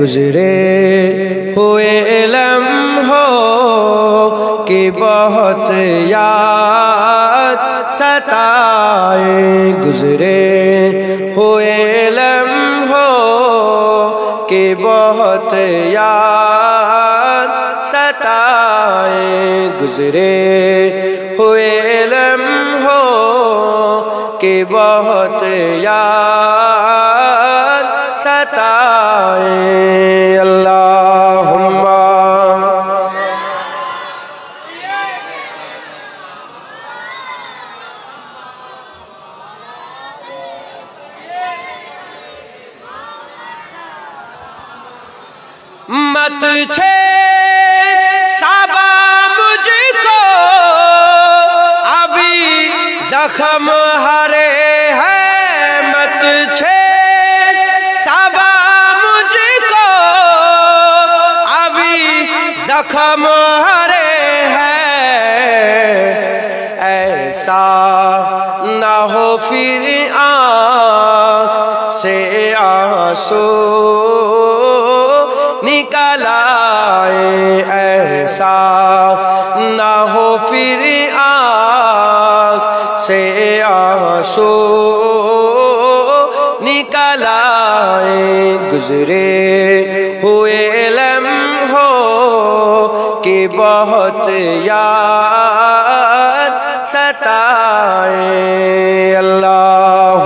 গুজরে হুয়ে এলম হো, কি বহুত ইয়াদ সতায়ে গুজরে হুয়ে এলম হো, কি বহুত ইয়াদ সতায়ে গুজরে হুয়ে এলম হো, কি বহুত ইয়াদ عطائے اللہم مت چھے صابہ مجھ کو ابھی زخم ہرے जख्म हरे है ऐसा न हो फिर आँख से आंसू निकल आए ऐसा न हो फिर आँख से आंसू निकल आए गुजरे हुए लम्हो की बहुत याद सताए। अल्लाह